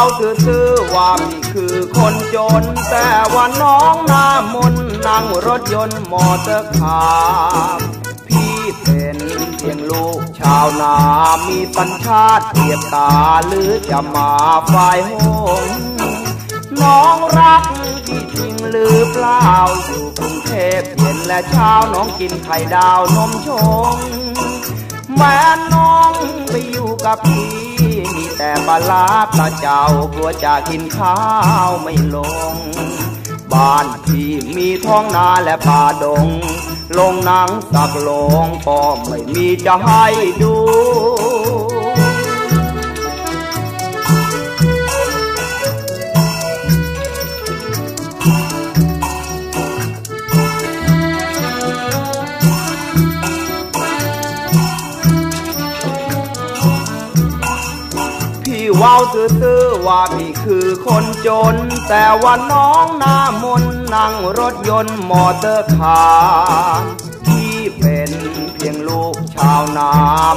าซื่อๆว่าพี่คือคนจน แต่ว่าน้องหน้ามนนั่งรถยนต์มอเตอร์คาร์พี่เป็นเพียงลูกชาวนา มีสัญชาติเทียบตาหรือจะมาฝ่ายหงน้องรักพี่จริงหรือเปล่าอยู่กรุงเทพเย็นและเช้าน้องกินไข่ดาวนมชงแม่น้องไปอยู่กับพี่ มีแต่ปลาลาตาเจ้ากลัวจะกินข้าวไม่ลง บ้านที่มีท้องนาและป่าดง ลงนังสักลงก็ไม่มีจะให้ดู ว้าวซื่อๆว่าพี่คือคนจน แต่ว่าน้องหน้ามนนั่งรถยนต์มอเตอร์คาร์พี่เป็นเพียงลูกชาวนา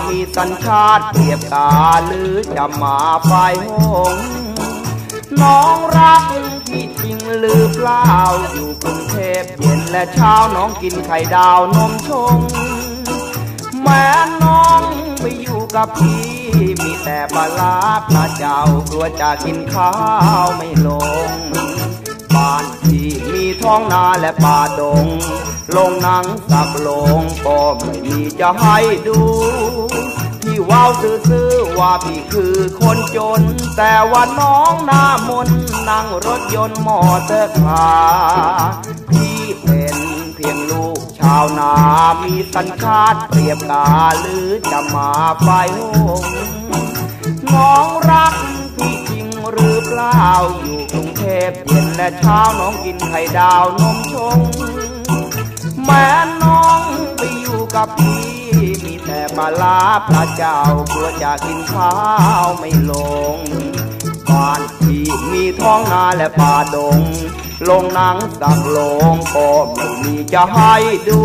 มีสัญชาติเทียบตาหรือจะมาฝ่ายหงน้องรักพี่จริงหรือเปล่า อยู่กรุงเทพเย็นและเช้าน้องกินไข่ดาวนมชง แม่น้องไปอยู่กับพี่ แต่ปลาลาปลาเจ้ากลัวจะกินข้าวไม่ลง บ้านที่มีท้องนาและป่าดง ลงนังสักลงก็ไม่มีจะให้ดู ที่ว้าวซื่อๆว่าพี่คือคนจน แต่ว่าน้องหน้ามนนั่งรถยนต์มอเตอร์คาร์พี่เป็นเพียงลูกชาวนา มีสัญชาติเปรียบกาหรือจะมาไฟหง น้องรักพี่จริงหรือเปล่า อยู่กรุงเทพเย็นและเช้าน้องกินไข่ดาวนมชง แม่น้องไปอยู่กับพี่มีแต่ปลาลาปลาเจ้ากลัวจะกินข้าวไม่ลงบ้านที่มีท้องนาและป่าดง ลงหนังสักลงก็ไม่มีจะให้ดู